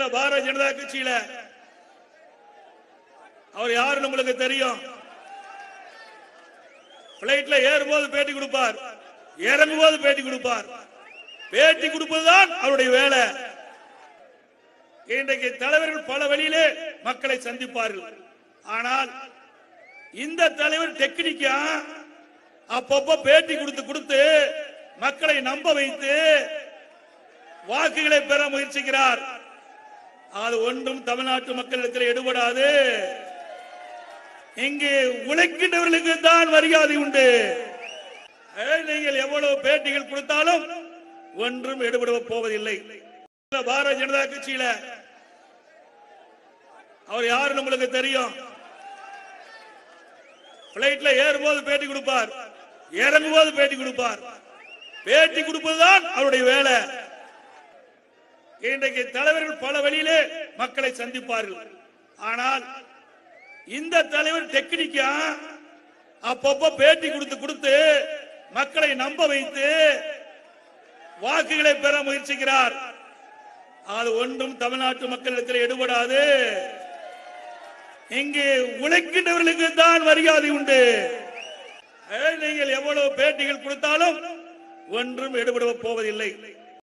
பாரதிய ஜனதா கட்சியில. அவர் யாரு நம்மளுக்கு தெரியும்? பிளைட்ல ஏறும்போது பேட்டி கொடுப்பார். இறங்கும் போது பேட்டி கொடுப்பார். பேட்டி கொடுப்பதுதான் அவருடைய வேலை. இன்றைக்கு தலைவர்கள் பல வழியிலே மக்களை சந்திப்பார்கள். ஆனால் இந்த தலைவர் டெக்னிக்கா அப்பப்ப பேட்டி கொடுத்து கொடுத்து மக்களை நம்ப வைத்து வாக்குகளை பெற முயற்சிக்கிறார். அது ஒன்றும் தமிழ்நாட்டு மக்களிடத்தில் எடுபடாது. இங்கு உழைக்கின்றவர்களுக்கு தான் மரியாதை உண்டு. நீங்கள் எவ்வளவு பேட்டிகள் கொடுத்தாலும் ஒன்றும் எடுபட போவதில்லை. பாரதிய ஜனதா கட்சியில அவர் யாரு நம்மளுக்கு தெரியும்? பிளைட்ல ஏறும்போது பேட்டி கொடுப்பார். இறங்கும் போது பேட்டி கொடுப்பார். பேட்டி கொடுப்பதுதான் அவருடைய வேலை. இன்றைக்கு தலைவர்கள் பல வழியிலே மக்களை சந்திப்பார்கள். ஆனால் இந்த தலைவர் டெக்னிக்கா அப்பப்ப பேட்டி கொடுத்து கொடுத்து மக்களை நம்ப வைத்து வாக்குகளை பெற முயற்சிக்கிறார். அது ஒன்றும் தமிழ்நாட்டு மக்களிடத்தில் எடுபடாது. இங்கு உழைக்கின்றவர்களுக்கு தான் மரியாதை உண்டு. நீங்கள் எவ்வளவு பேட்டிகள் கொடுத்தாலும் ஒன்றும் எடுபட போவதில்லை.